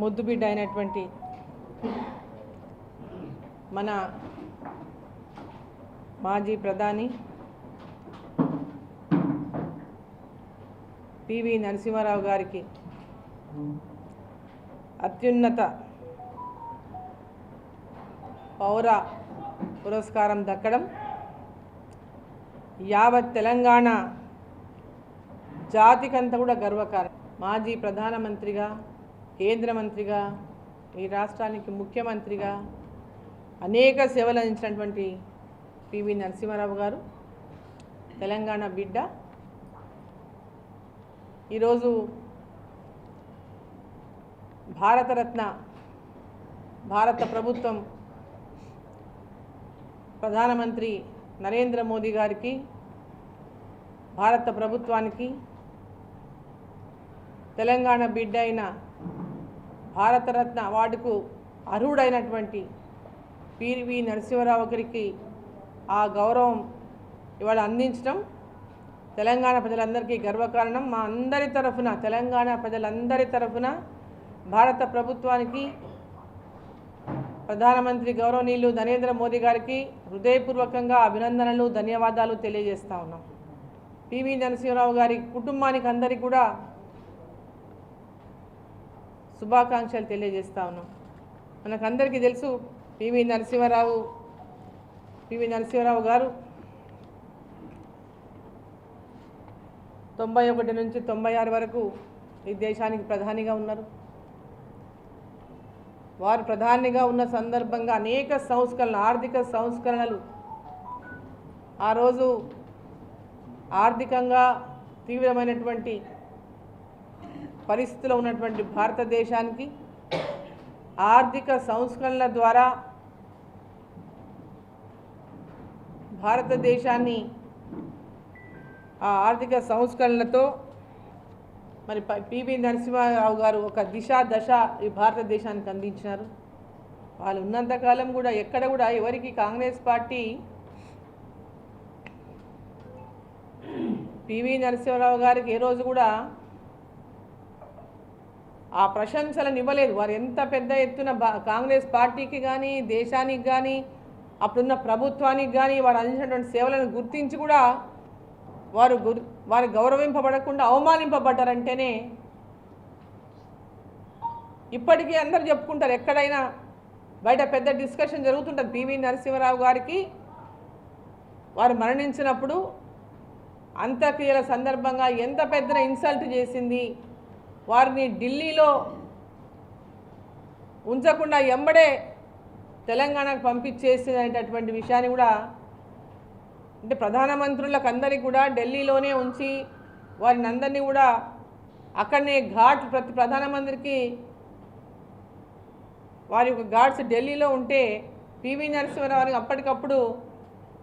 ముద్దు బిడ్డ అయినటువంటి మన మాజీ ప్రధాని పివి నరసింహారావు గారికి అత్యున్నత పౌర పురస్కారం దక్కడం యావత్ తెలంగాణ జాతికంతా కూడా గర్వకారణం. మాజీ ప్రధానమంత్రిగా కేంద్ర మంత్రిగా ఈ రాష్ట్రానికి ముఖ్యమంత్రిగా అనేక సేవలు అందించినటువంటి పివి నరసింహారావు గారు తెలంగాణ బిడ్డ. ఈరోజు భారతరత్న భారత ప్రభుత్వం ప్రధానమంత్రి నరేంద్ర మోదీ గారికి భారత ప్రభుత్వానికి తెలంగాణ బిడ్డ అయిన భారతరత్న అవార్డుకు అర్హుడైనటువంటి పివి నరసింహరావు గారికి ఆ గౌరవం ఇవాళ అందించడం తెలంగాణ ప్రజలందరికీ గర్వకారణం. మా అందరి తరఫున తెలంగాణ ప్రజలందరి తరఫున భారత ప్రభుత్వానికి ప్రధానమంత్రి గౌరవనీయులు నరేంద్ర మోదీ గారికి హృదయపూర్వకంగా అభినందనలు ధన్యవాదాలు తెలియజేస్తా ఉన్నాం. పివి నరసింహరావు గారి కుటుంబానికి అందరికీ కూడా శుభాకాంక్షలు తెలియజేస్తా ఉన్నాం. మనకందరికీ తెలుసు పివి నరసింహారావు పివి నరసింహారావు గారు తొంభై ఒకటి నుంచి తొంభై ఆరు వరకు ఈ దేశానికి ప్రధానిగా ఉన్నారు. వారు ప్రధానిగా ఉన్న సందర్భంగా అనేక సంస్కరణలు ఆర్థిక సంస్కరణలు ఆ రోజు ఆర్థికంగా తీవ్రమైనటువంటి పరిస్థితిలో ఉన్నటువంటి భారతదేశానికి ఆర్థిక సంస్కరణల ద్వారా భారతదేశాన్ని ఆ ఆర్థిక సంస్కరణలతో మరి పివి నరసింహారావు గారు ఒక దిశ దశ ఈ భారతదేశానికి అందించినారు. వాళ్ళు ఉన్నంతకాలం కూడా ఎక్కడ కూడా ఎవరికి కాంగ్రెస్ పార్టీ పివి నరసింహారావు గారికి ఏ రోజు కూడా ఆ ప్రశంసలను ఇవ్వలేదు. వారు ఎంత పెద్ద ఎత్తున బా- కాంగ్రెస్ పార్టీకి కానీ దేశానికి కానీ అప్పుడున్న ప్రభుత్వానికి కానీ వారు అందించినటువంటి సేవలను గుర్తించి కూడా వారు గుర్ వారు గౌరవింపబడకుండా అవమానింపబడ్డారంటేనే ఇప్పటికీ అందరు చెప్పుకుంటారు. ఎక్కడైనా బయట పెద్ద డిస్కషన్ జరుగుతుంటుంది. పివి నరసింహారావు గారికి వారు మరణించినప్పుడు అంత్యక్రియల సందర్భంగా ఎంత పెద్ద ఇన్సల్ట్ చేసింది వారిని ఢిల్లీలో ఉంచకుండా ఎంబడే తెలంగాణకు పంపించేసినటువంటి విషయాన్ని కూడా అంటే ప్రధానమంత్రులకు అందరికీ కూడా ఢిల్లీలోనే ఉంచి వారిని అందరినీ కూడా అక్కడనే ఘాట్ ప్రతి ప్రధానమంత్రికి వారి యొక్క ఘాట్స్ ఢిల్లీలో ఉంటే పివి నరసింహరావు అప్పటికప్పుడు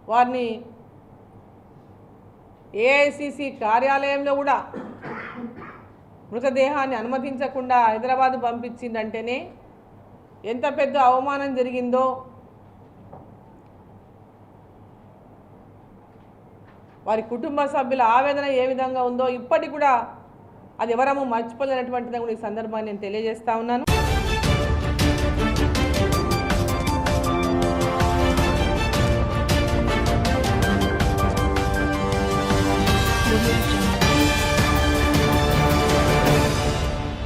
వారిని ఏఐసిసి కార్యాలయంలో కూడా మృతదేహాన్ని అనుమతించకుండా హైదరాబాద్ పంపించిందంటేనే ఎంత పెద్ద అవమానం జరిగిందో. వారి కుటుంబ సభ్యుల ఆవేదన ఏ విధంగా ఉందో ఇప్పటికి కూడా అది ఎవరము మర్చిపోలేనటువంటిది కూడా ఈ సందర్భాన్ని నేను తెలియజేస్తా ఉన్నాను.